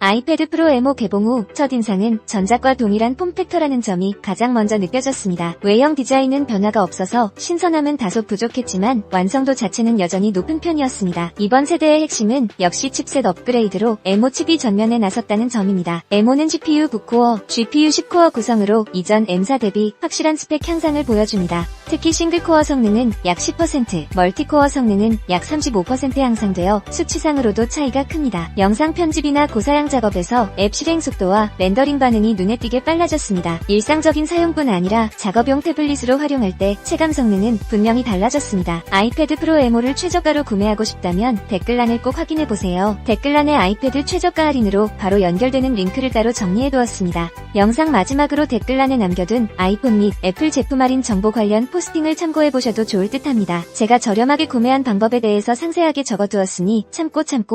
아이패드 프로 M5 개봉 후 첫인상은 전작과 동일한 폼팩터라는 점이 가장 먼저 느껴졌습니다. 외형 디자인은 변화가 없어서 신선함은 다소 부족했지만 완성도 자체는 여전히 높은 편이었습니다. 이번 세대의 핵심은 역시 칩셋 업그레이드로 M5 칩이 전면에 나섰다는 점입니다. M5는 CPU 9코어, GPU 10코어 구성으로 이전 M사 대비 확실한 스펙 향상을 보여줍니다. 특히 싱글코어 성능은 약 10%, 멀티코어 성능은 약 35% 향상되어 수치상으로도 차이가 큽니다. 영상 편집이나 고사양 작업에서 앱 실행 속도와 렌더링 반응이 눈에 띄게 빨라졌습니다. 일상적인 사용뿐 아니라 작업용 태블릿으로 활용할 때 체감 성능은 분명히 달라졌습니다. 아이패드 프로 M5를 최저가로 구매하고 싶다면 댓글란을 꼭 확인해보세요. 댓글란의 아이패드 최저가 할인으로 바로 연결되는 링크를 따로 정리해두었습니다. 영상 마지막으로 댓글란에 남겨둔 아이폰 및 애플 제품 할인 정보 관련 포스팅을 참고해보셔도 좋을 듯 합니다. 제가 저렴하게 구매한 방법에 대해서 상세하게 적어두었으니 참고 참고